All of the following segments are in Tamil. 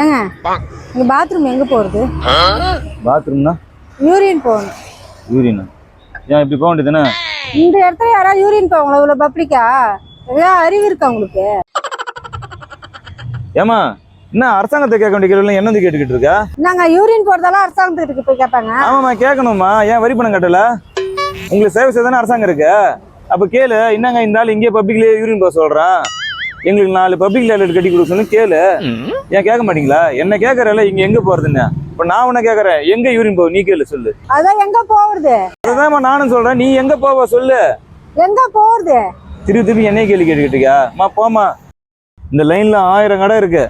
ஏங்க இங்க பாத்ரூம் எங்க போறது? பாத்ரூம்னா யூரின் போகணும் யூரினா ஏன் இப்படி போக வேண்டியதுதானே இந்த இடத்துல யாராவது யூரின் போவாங்களா இவ்வளவு பப்ளிக்கா? ஏதாவது அறிவு இருக்கா உங்களுக்கு? ஏமா என்ன அரசாங்கத்தை கேட்க வேண்டிய கேள்வி என்ன வந்து கேட்டுக்கிட்டு இருக்கா? நாங்க யூரின் போறதெல்லாம் அரசாங்கத்துக்கு போய் கேட்பாங்க? ஆமாம்மா கேட்கணுமா ஏன் வரி பணம் கட்டல? உங்களுக்கு சேவை செய்ய தானே அரசாங்கம் இருக்கு? அப்போ கேளு என்னங்க இந்த ஆள் இங்கே பப்ளிக்லேயே யூரின் போக சொல்கிறான் எங்களுக்கு நாலு பப்ளிக் டாய்லெட் கட்டி கொடுக்க சொல்லி கேளு ஏன் கேட்க மாட்டீங்களா? என்ன கேட்கறல இங்கே எங்கே போகிறதுன்னு இப்போ நான் உன்னை கேட்குறேன். எங்கே யூரின் போக நீ கேளு சொல்லு. அதான் எங்க போறது அதுதான்மா நானும் சொல்கிறேன் நீ எங்கே போவ சொல்லு. எங்க போறது திருப்பி திருப்பி என்னைய கேள்வி கேட்டுக்கிட்டு இருக்கியா? அம்மா போம்மா. இந்த லைனில் ஆயிரம் கடை இருக்கு.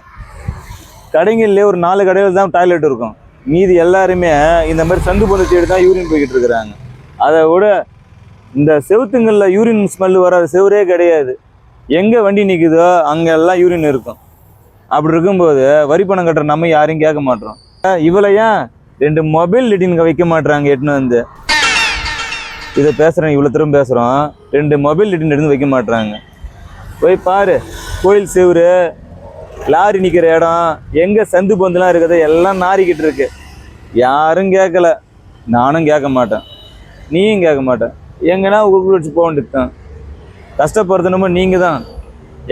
கடைங்கள்லேயே ஒரு நாலு கடையில் தான் டாய்லெட் இருக்கும். மீதி எல்லாருமே இந்த மாதிரி சந்து பொண்ணு தேடி தான் யூரின் போய்கிட்டு இருக்கிறாங்க. அதை விட இந்த செவுத்துங்களில் யூரின் ஸ்மெல் வராத செவரே கிடையாது. எங்கே வண்டி நிற்குதோ அங்கே எல்லாம் யூரின் இருக்கும். அப்படி இருக்கும்போது வரி பணம் கட்டுற நம்ம யாரையும் கேட்க மாட்டோம். இவளை ஏன் ரெண்டு மொபைல் லிட்டின் வைக்க மாட்டுறாங்க எட்டுன்னு வந்து. இதை பேசுகிறேன் இவ்வளோ தூரம் பேசுகிறோம் ரெண்டு மொபைல் லிட்டின் எடுத்து வைக்க மாட்றாங்க. போய் பாரு கோயில் செவரு லாரி நிற்கிற இடம் எங்கே சந்து பந்துலாம் இருக்குது எல்லாம் நாரிக்கிட்டு இருக்கு. யாரும் கேட்கல. நானும் கேட்க மாட்டேன். நீயும் கேட்க மாட்டேன். எங்கன்னா உருள் வச்சு போக வேண்டியது தான் கஷ்டப்படுறது நம்ம நீங்கள் தான்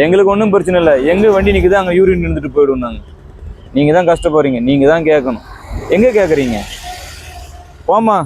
எங்களுக்கு ஒன்றும் பிரச்சனை இல்லை. எங்கள் வண்டி நிற்குது அங்கே யூரின் இருந்துட்டு போயிடுவோம் நாங்கள் நீங்கள் தான் கஷ்டப்படுறீங்க. நீங்கள் தான் கேட்கணும். எங்கே கேட்குறீங்க? போமா